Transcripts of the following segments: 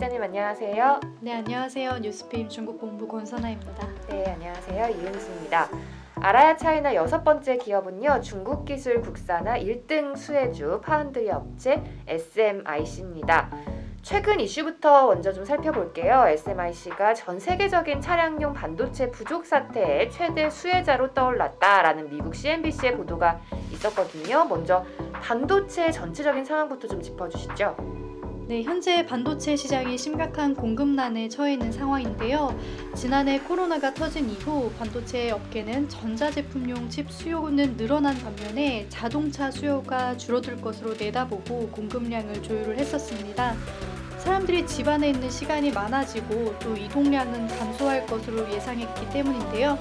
기자님 안녕하세요. 네, 안녕하세요. 뉴스빔 중국 본부 권선아입니다. 네, 안녕하세요. 이은수입니다. 아라야 차이나 여섯 번째 기업은요, 중국 기술 국산화 1등 수혜주 파운드리 업체 SMIC입니다. 최근 이슈부터 먼저 좀 살펴볼게요. SMIC가 전 세계적인 차량용 반도체 부족 사태의 최대 수혜자로 떠올랐다라는 미국 CNBC의 보도가 있었거든요. 먼저 반도체 전체적인 상황부터 좀 짚어주시죠. 네, 현재 반도체 시장이 심각한 공급난에 처해 있는 상황인데요. 지난해 코로나가 터진 이후 반도체 업계는 전자제품용 칩 수요는 늘어난 반면에 자동차 수요가 줄어들 것으로 내다보고 공급량을 조율을 했었습니다. 사람들이 집안에 있는 시간이 많아지고 또 이동량은 감소할 것으로 예상했기 때문인데요.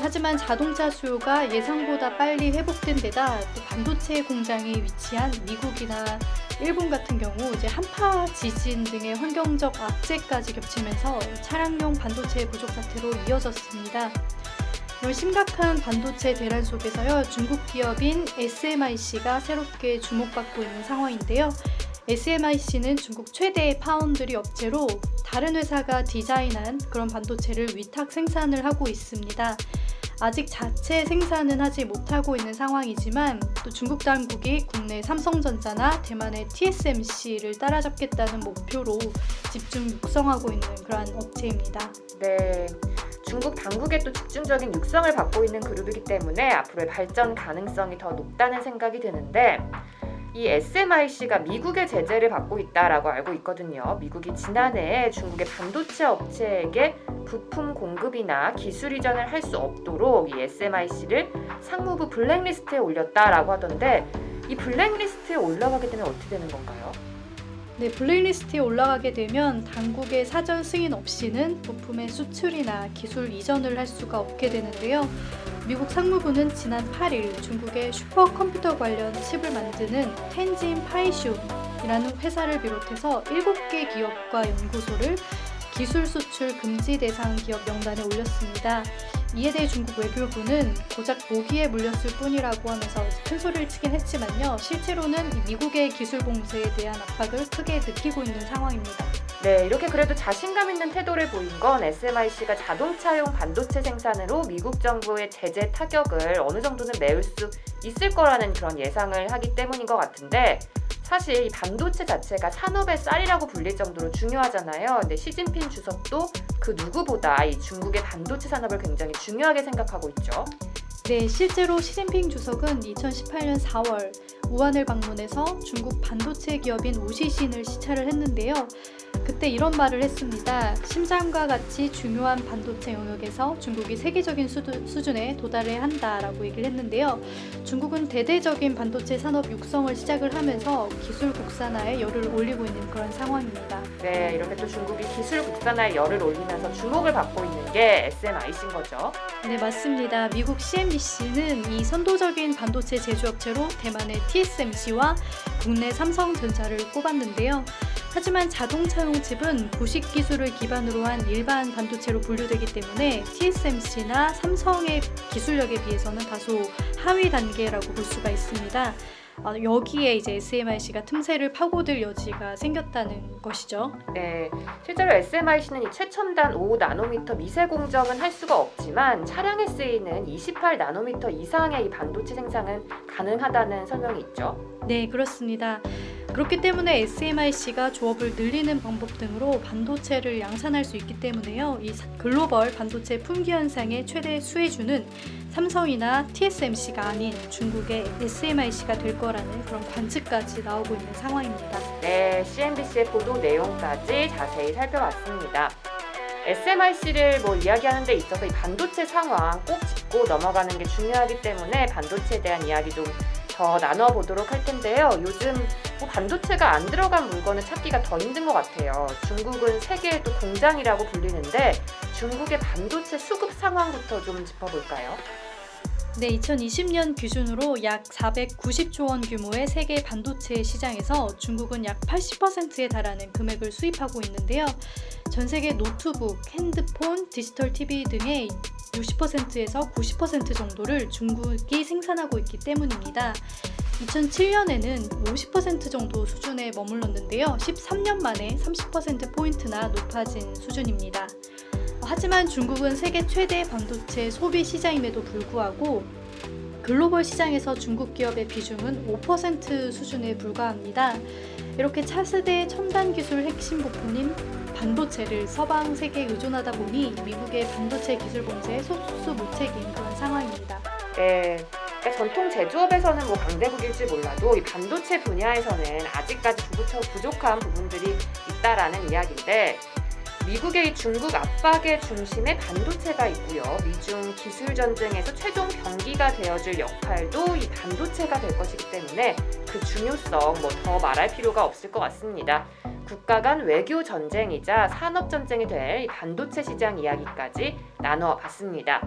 하지만 자동차 수요가 예상보다 빨리 회복된 데다 또 반도체 공장이 위치한 미국이나 일본 같은 경우 이제 한파 지진 등의 환경적 악재까지 겹치면서 차량용 반도체 부족 사태로 이어졌습니다. 이런 심각한 반도체 대란 속에서요 중국 기업인 SMIC가 새롭게 주목받고 있는 상황인데요. SMIC는 중국 최대의 파운드리 업체로 다른 회사가 디자인한 그런 반도체를 위탁 생산을 하고 있습니다. 아직 자체 생산은 하지 못하고 있는 상황이지만 또 중국 당국이 국내 삼성전자나 대만의 TSMC를 따라잡겠다는 목표로 집중 육성하고 있는 그러한 업체입니다. 네. 중국 당국의 또 집중적인 육성을 받고 있는 그룹이기 때문에 앞으로의 발전 가능성이 더 높다는 생각이 드는데 이 SMIC가 미국의 제재를 받고 있다라고 알고 있거든요. 미국이 지난해 중국의 반도체 업체에게 부품 공급이나 기술 이전을 할 수 없도록 이 SMIC를 상무부 블랙리스트에 올렸다라고 하던데 이 블랙리스트에 올라가게 되면 어떻게 되는 건가요? 네, 블랙리스트에 올라가게 되면 당국의 사전 승인 없이는 부품의 수출이나 기술 이전을 할 수가 없게 되는데요. 미국 상무부는 지난 8일 중국의 슈퍼컴퓨터 관련 칩을 만드는 텐진 파이슌이라는 회사를 비롯해서 7개 기업과 연구소를 기술 수출 금지 대상 기업 명단에 올렸습니다. 이에 대해 중국 외교부는 고작 모기에 물렸을 뿐이라고 하면서 큰 소리를 치긴 했지만요. 실제로는 미국의 기술 봉쇄에 대한 압박을 크게 느끼고 있는 상황입니다. 네, 이렇게 그래도 자신감 있는 태도를 보인 건 SMIC가 자동차용 반도체 생산으로 미국 정부의 제재 타격을 어느 정도는 메울 수 있을 거라는 그런 예상을 하기 때문인 것 같은데 사실 이 반도체 자체가 산업의 쌀이라고 불릴 정도로 중요하잖아요. 근데 시진핑 주석도 그 누구보다 이 중국의 반도체 산업을 굉장히 중요하게 생각하고 있죠. 네, 실제로 시진핑 주석은 2018년 4월 우한을 방문해서 중국 반도체 기업인 우시신을 시찰을 했는데요. 그때 이런 말을 했습니다. 심장과 같이 중요한 반도체 영역에서 중국이 세계적인 수준, 에 도달해야 한다라고 얘기를 했는데요. 중국은 대대적인 반도체 산업 육성을 시작을 하면서 기술 국산화에 열을 올리고 있는 그런 상황입니다. 네, 이렇게 또 중국이 기술 국산화에 열을 올리면서 주목을 받고 있는 게 SMIC인 거죠. 네, 맞습니다. 미국 CNBC는 이 선도적인 반도체 제조업체로 대만의 TSMC와 국내 삼성전자를 꼽았는데요. 하지만 자동차용 칩은 부식 기술을 기반으로 한 일반 반도체로 분류되기 때문에 TSMC나 삼성의 기술력에 비해서는 다소 하위 단계라고 볼 수가 있습니다. 어, 여기에 이제 SMIC가 틈새를 파고들 여지가 생겼다는 것이죠. 네, 실제로 SMIC는 이 최첨단 5 나노미터 미세 공정은 할 수가 없지만 차량에 쓰이는 28 나노미터 이상의 이 반도체 생산은 가능하다는 설명이 있죠. 네, 그렇습니다. 그렇기 때문에 SMIC가 조업을 늘리는 방법 등으로 반도체를 양산할 수 있기 때문에요. 이 글로벌 반도체 품귀 현상의 최대 수혜주는 삼성이나 TSMC가 아닌 중국의 SMIC가 될 거라는 그런 관측까지 나오고 있는 상황입니다. 네, CNBC의 보도 내용까지 자세히 살펴봤습니다. SMIC를 뭐 이야기하는 데 있어서 이 반도체 상황 꼭 짚고 넘어가는 게 중요하기 때문에 반도체에 대한 이야기 좀 더 나눠보도록 할 텐데요. 요즘 뭐 반도체가 안 들어간 물건을 찾기가 더 힘든 것 같아요. 중국은 세계의 또 공장이라고 불리는데 중국의 반도체 수급 상황부터 좀 짚어볼까요? 네, 2020년 기준으로 약 490조 원 규모의 세계 반도체 시장에서 중국은 약 80%에 달하는 금액을 수입하고 있는데요. 전 세계 노트북, 핸드폰, 디지털 TV 등의 60%에서 90% 정도를 중국이 생산하고 있기 때문입니다. 2007년에는 50% 정도 수준에 머물렀는데요. 13년 만에 30%포인트나 높아진 수준입니다. 하지만 중국은 세계 최대 반도체 소비 시장임에도 불구하고 글로벌 시장에서 중국 기업의 비중은 5% 수준에 불과합니다. 이렇게 차세대 첨단 기술 핵심 부품인 반도체를 서방 세계에 의존하다 보니 미국의 반도체 기술 봉쇄에 속수 무책인 그런 상황입니다. 네. 그러니까 전통 제조업에서는 뭐 강대국일지 몰라도 이 반도체 분야에서는 아직까지 부부처 부족한 부분들이 있다라는 이야기인데 미국의 이 중국 압박의 중심에 반도체가 있고요. 미중 기술 전쟁에서 최종 병기가 되어줄 역할도 이 반도체가 될 것이기 때문에 그 중요성 뭐 더 말할 필요가 없을 것 같습니다. 국가 간 외교 전쟁이자 산업 전쟁이 될이 반도체 시장 이야기까지 나눠 봤습니다.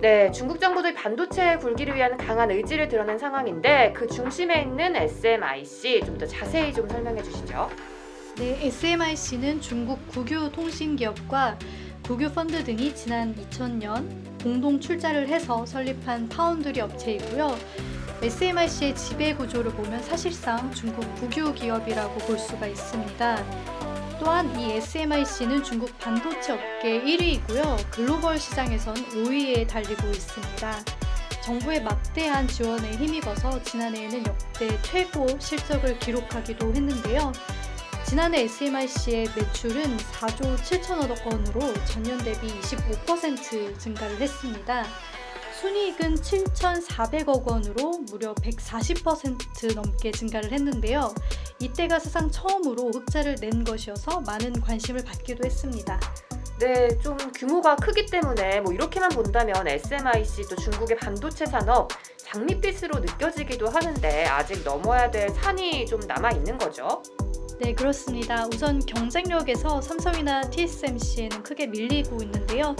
네, 중국 정부도 이 반도체 굴기를 위한 강한 의지를 드러낸 상황인데 그 중심에 있는 SMIC 좀 더 자세히 좀 설명해 주시죠. 네, SMIC는 중국 국유 통신 기업과 국유 펀드 등이 지난 2000년 공동 출자를 해서 설립한 파운드리 업체이고요. SMIC의 지배 구조를 보면 사실상 중국 국유 기업이라고 볼 수가 있습니다. 또한 이 SMIC는 중국 반도체 업계 1위이고요. 글로벌 시장에선 5위에 달리고 있습니다. 정부의 막대한 지원에 힘입어서 지난해에는 역대 최고 실적을 기록하기도 했는데요. 지난해 SMIC의 매출은 4조 7천억 원으로 전년 대비 25% 증가를 했습니다. 순이익은 7,400억 원으로 무려 140% 넘게 증가를 했는데요. 이때가 사상 처음으로 흑자를 낸 것이어서 많은 관심을 받기도 했습니다. 네, 좀 규모가 크기 때문에 뭐 이렇게만 본다면 SMIC도 중국의 반도체 산업 장밋빛으로 느껴지기도 하는데 아직 넘어야 될 산이 좀 남아 있는 거죠. 네, 그렇습니다. 우선 경쟁력에서 삼성이나 TSMC에는 크게 밀리고 있는데요.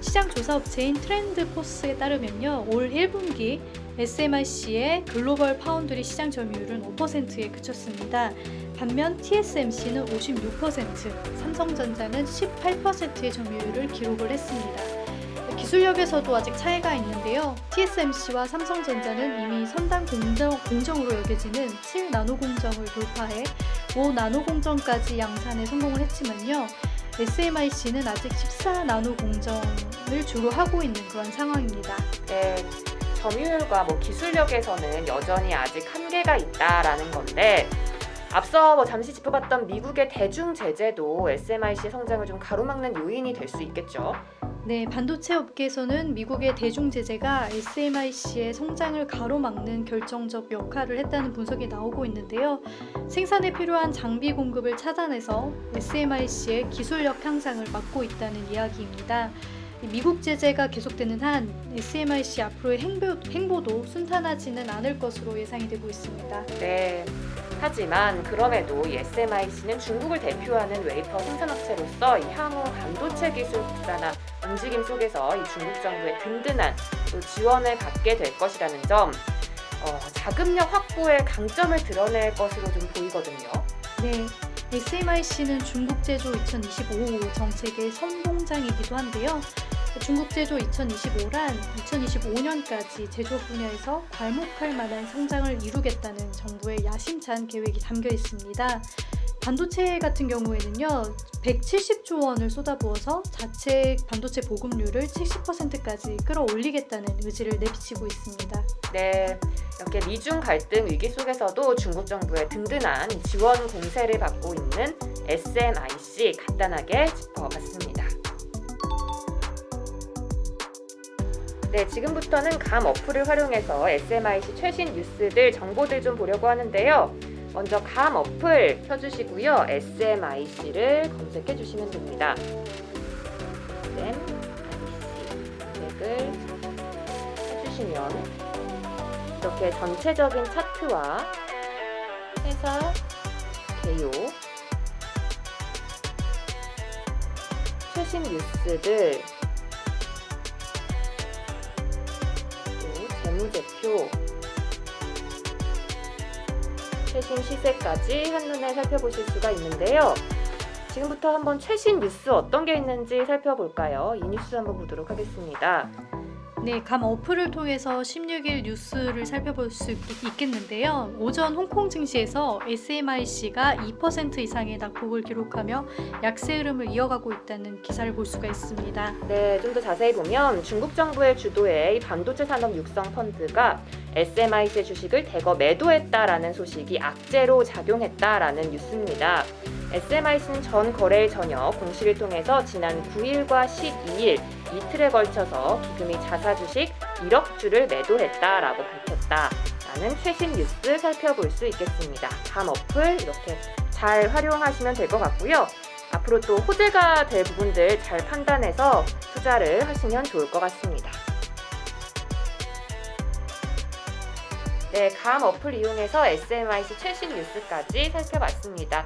시장 조사 업체인 트렌드포스에 따르면요. 올 1분기 SMIC의 글로벌 파운드리 시장 점유율은 5%에 그쳤습니다. 반면 TSMC는 56%, 삼성전자는 18%의 점유율을 기록을 했습니다. 기술력에서도 아직 차이가 있는데요. TSMC와 삼성전자는 이미 선단 공정, 공정으로 여겨지는 7나노 공정을 돌파해 5나노 공정까지 양산에 성공을 했지만요. SMIC는 아직 14나노 공정을 주로 하고 있는 그런 상황입니다. 네, 점유율과 뭐 기술력에서는 여전히 아직 한계가 있다라는 건데 앞서 뭐 잠시 짚어봤던 미국의 대중 제재도 SMIC의 성장을 좀 가로막는 요인이 될 수 있겠죠. 네, 반도체 업계에서는 미국의 대중 제재가 SMIC의 성장을 가로막는 결정적 역할을 했다는 분석이 나오고 있는데요. 생산에 필요한 장비 공급을 차단해서 SMIC의 기술력 향상을 막고 있다는 이야기입니다. 이 미국 제재가 계속되는 한 SMIC 앞으로의 행보, 행보도 순탄하지는 않을 것으로 예상이 되고 있습니다. 네. 하지만 그럼에도 이 SMIC는 중국을 대표하는 웨이퍼 생산업체로서 이 향후 반도체 기술 국산화 움직임 속에서 이 중국 정부의 든든한 또 지원을 받게 될 것이라는 점, 어, 자금력 확보의 강점을 드러낼 것으로 좀 보이거든요. 네, SMIC는 중국 제조 2025 정책의 선봉장이기도 한데요. 중국 제조 2025란 2025년까지 제조업 분야에서 괄목할 만한 성장을 이루겠다는 정부의 야심찬 계획이 담겨 있습니다. 반도체 같은 경우에는요, 170조 원을 쏟아부어서 자체 반도체 보급률을 70%까지 끌어올리겠다는 의지를 내비치고 있습니다. 네, 이렇게 미중 갈등 위기 속에서도 중국 정부의 든든한 지원 공세를 받고 있는 SMIC 간단하게 짚어봤습니다. 네, 지금부터는 감 어플을 활용해서 SMIC 최신 뉴스들, 정보들 좀 보려고 하는데요. 먼저 감 어플 켜주시고요. SMIC를 검색해 주시면 됩니다. SMIC 검색을 해주시면 이렇게 전체적인 차트와 회사 개요 최신 뉴스들 또 재무제표 최신 시세까지 한눈에 살펴보실 수가 있는데요. 지금부터 한번 최신 뉴스 어떤 게 있는지 살펴볼까요? 이 뉴스 한번 보도록 하겠습니다. 네, 감 어플을 통해서 16일 뉴스를 살펴볼 수 있- 있겠는데요. 오전 홍콩 증시에서 SMIC가 2% 이상의 낙폭을 기록하며 약세 흐름을 이어가고 있다는 기사를 볼 수가 있습니다. 네, 좀 더 자세히 보면 중국 정부의 주도의 이 반도체 산업 육성 펀드가 SMIC 주식을 대거 매도했다라는 소식이 악재로 작용했다라는 뉴스입니다. SMIC는 전 거래일 저녁 공시를 통해서 지난 9일과 12일 이틀에 걸쳐서 기금이 자사 주식 1억 주를 매도했다라고 밝혔다라는 최신 뉴스 살펴볼 수 있겠습니다. 감 어플 이렇게 잘 활용하시면 될 것 같고요. 앞으로 또 호재가 될 부분들 잘 판단해서 투자를 하시면 좋을 것 같습니다. 네, 감 어플 이용해서 SMIC 최신 뉴스까지 살펴봤습니다.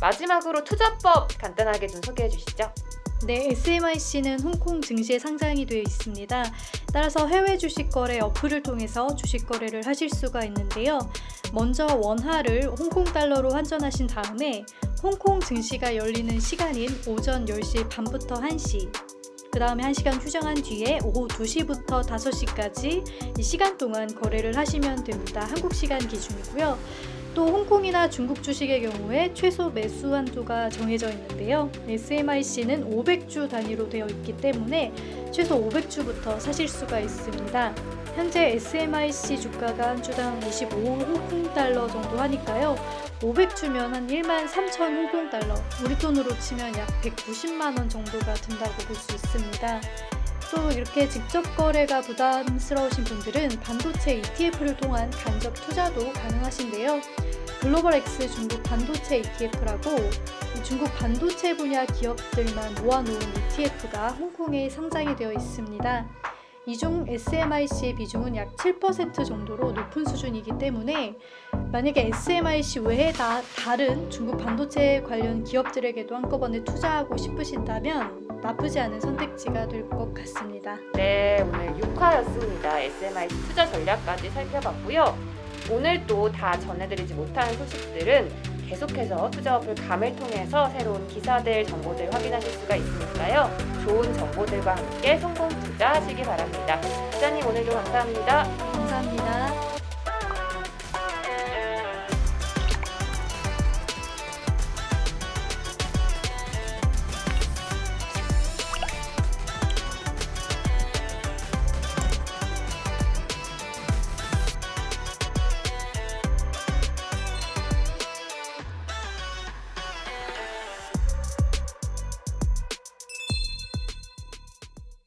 마지막으로 투자법 간단하게 좀 소개해 주시죠. 네, SMIC는 홍콩 증시에 상장이 되어 있습니다. 따라서 해외 주식 거래 어플을 통해서 주식 거래를 하실 수가 있는데요. 먼저 원화를 홍콩 달러로 환전하신 다음에 홍콩 증시가 열리는 시간인 오전 10시 반부터 1시, 그 다음에 1시간 휴정한 뒤에 오후 2시부터 5시까지 이 시간 동안 거래를 하시면 됩니다. 한국 시간 기준이고요. 또 홍콩이나 중국 주식의 경우에 최소 매수 한도가 정해져 있는데요. SMIC는 500주 단위로 되어 있기 때문에 최소 500주부터 사실 수가 있습니다. 현재 SMIC 주가가 한 주당 25 홍콩 달러 정도 하니까요. 500주면 한 1만 3천 홍콩 달러, 우리 돈으로 치면 약 190만 원 정도가 든다고 볼 수 있습니다. 또 이렇게 직접 거래가 부담스러우신 분들은 반도체 ETF를 통한 간접 투자도 가능하신데요. 글로벌 X 중국 반도체 ETF라고 이 중국 반도체 분야 기업들만 모아놓은 ETF가 홍콩에 상장이 되어 있습니다. 이 중 SMIC의 비중은 약 7% 정도로 높은 수준이기 때문에 만약에 SMIC 외에 다 다른 중국 반도체 관련 기업들에게도 한꺼번에 투자하고 싶으신다면 나쁘지 않은 선택지가 될 것 같습니다. 네, 오늘 6화였습니다. SMIC 투자 전략까지 살펴봤고요. 오늘 또 다 전해드리지 못한 소식들은 계속해서 투자 어플 감을 통해서 새로운 기사들, 정보들 확인하실 수가 있으니까요. 좋은 정보들과 함께 성공 투자하시기 바랍니다. 기자님 오늘도 감사합니다. 감사합니다.